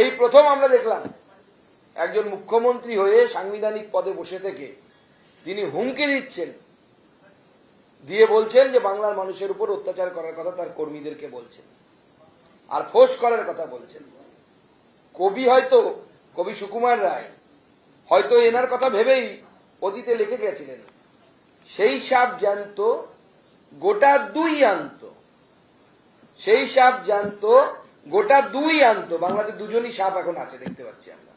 এই প্রথম আমরা দেখলাম, একজন মুখ্যমন্ত্রী হয়ে সাংবিধানিক পদে বসে থেকে তিনি হুমকি দিচ্ছেন। দিয়ে বলছেন যে বাংলার মানুষের উপর অত্যাচার করার কথা তার কর্মীদেরকে বলছেন। আর ফোঁস করার কথা বলছেন। কবি হয়তো, কবি সুকুমার রায়, হয়তো এনার কথা ভেবেই অতীতে লিখে গেছিলেন, সেই সাপ জ্যান্ত, গোটা দুই আনত, সেই সাপ জ্যান্ত গোটা দুই আনত, বাংলাতে দুজনই সাপ এখন আছে, দেখতে পাচ্ছি আমরা।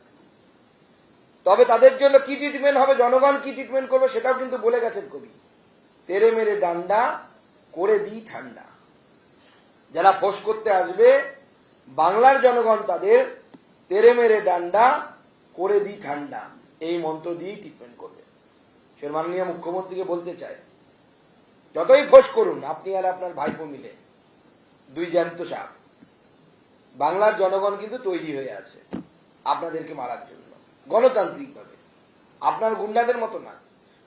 তবে তাদের জন্য কি ট্রিটমেন্ট হবে, জনগণ কি ট্রিটমেন্ট করবে, সেটাও কিন্তু বলে গেছেন কবি। তেরে মেরে ডান্ডা, করে দিই ঠান্ডা। যারা ফোঁস করতে আসবে, বাংলার জনগণ তাদের তেরে মেরে ডান্ডা, করে দিই ঠান্ডা, এই মন্ত্র দিয়েই ট্রিটমেন্ট করবে। সে মাননীয় মুখ্যমন্ত্রীকে বলতে চায় যতই ফোঁস করুন, আপনি আর আপনার ভাইপো মিলে, দুই জ্যান্ত সাপ। বাংলার জনগণ কিন্তু তৈরি হয়ে আছে আপনাদেরকে মারার জন্য, গণতান্ত্রিকভাবে। আপনার গুন্ডাদের মতো না,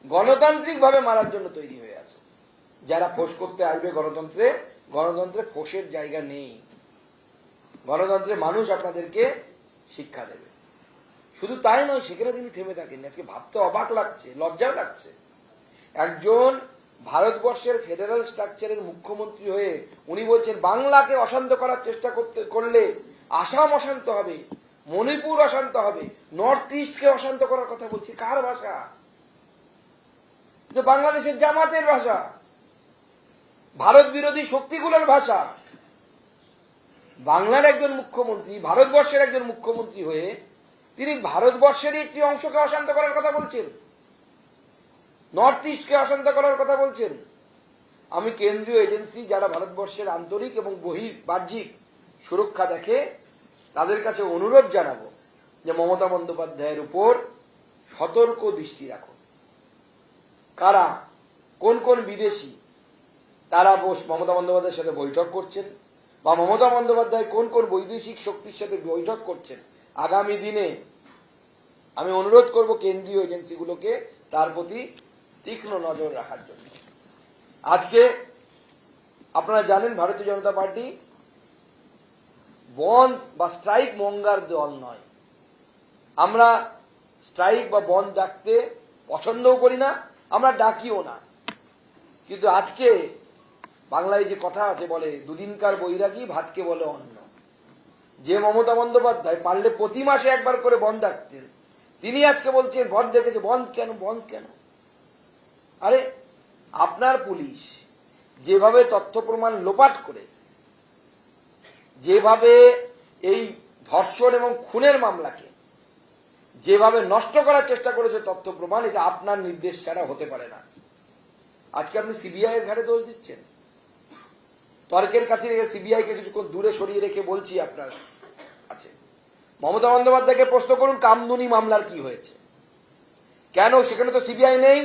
গণতান্ত্রিকভাবে মারার জন্য তৈরি হয়ে আছে। যারা ফোঁস করতে আসবে গণতন্ত্রে গণতন্ত্রে ফোঁসের জায়গা নেই। গণতন্ত্রে মানুষ আপনাদেরকে শিক্ষা দেবে। শুধু তাই নয়, সেখানে তিনি থেমে থাকেন আজকে ভাবতে অবাক লাগছে, লজ্জাও লাগছে। একজন ভারতবর্ষের ফেডারেল স্ট্রাকচারের মুখ্যমন্ত্রী হয়ে উনি বলছেন, বাংলাকে অশান্ত করার চেষ্টা করতে, করলে আসাম অশান্ত হবে, মণিপুর অশান্ত হবে, নর্থ ইস্টকে অশান্ত করার কথা বলছি, কার ভাষা? বাংলাদেশের জামাতের ভাষা, ভারত বিরোধী শক্তিগুলোর ভাষা। বাংলার একজন মুখ্যমন্ত্রী, ভারতবর্ষের একজন মুখ্যমন্ত্রী হয়ে তিনি ভারতবর্ষের একটি অংশকে অশান্ত করার কথা বলছেন। নর্থ ইস্টকে অশান্ত করার কথা বলছেন? আমি কেন্দ্রীয় এজেন্সি যারা ভারতবর্ষের আন্তরিক এবং বহি বাহ্যিক সুরক্ষা দেখে, তাদের কাছে অনুরোধ জানাব যে মমতা বন্দ্যোপাধ্যায়ের উপর সতর্ক দৃষ্টি রাখুন। কারা, কোন কোন বিদেশি, তারা বস মমতা বন্দ্যোপাধ্যায়ের সাথে বৈঠক করছেন বা মমতা বন্দ্যোপাধ্যায় কোন কোন বৈদেশিক শক্তির সাথে বৈঠক করছেন, আগামী দিনে আমি অনুরোধ করব কেন্দ্রীয় এজেন্সিগুলোকে তার প্রতি তীক্ষ্ণ নজর রাখার জন্য। আজকে আপনারা জানেন ভারতীয় জনতা পার্টি বন্ধ বা স্ট্রাইক মঙ্গার দল নয়। আমরা স্ট্রাইক বা বন্ধ ডাকতে পছন্দও করি না, আমরা ডাকিও না। কিন্তু আজকে বাংলায় যে কথা আছে বলে, দুদিনকার বৈরাগী ভাতকে বলে অন্ন। যে মমতা বন্দ্যোপাধ্যায় পারলে প্রতি মাসে একবার করে বন্ধ ডাকতেন, তিনি আজকে বলছেন বন্ধ ডেকেছে বন্ধ কেন বন্ধ কেন? আরে, আপনার পুলিশ যেভাবে তথ্য প্রমাণ লোপাট করে, যেভাবে এই ধর্ষণ এবং খুনের মামলাকে যেভাবে নষ্ট করার চেষ্টা করেছে তথ্য প্রমাণ, এটা আপনার নির্দেশ ছাড়া হতে পারে না। আজকে আপনি সিবিআই এর ঘাড়ে দোষ দিচ্ছেন। তর্কের কাছে রেখে সিবিআই কে কিছুক্ষণ দূরে সরিয়ে রেখে বলছি আপনার কাছে। মমতা বন্দ্যোপাধ্যায়কে প্রশ্ন করুন, কামদুনি মামলার কি হয়েছে? কেন? সেখানে তো সিবিআই নেই।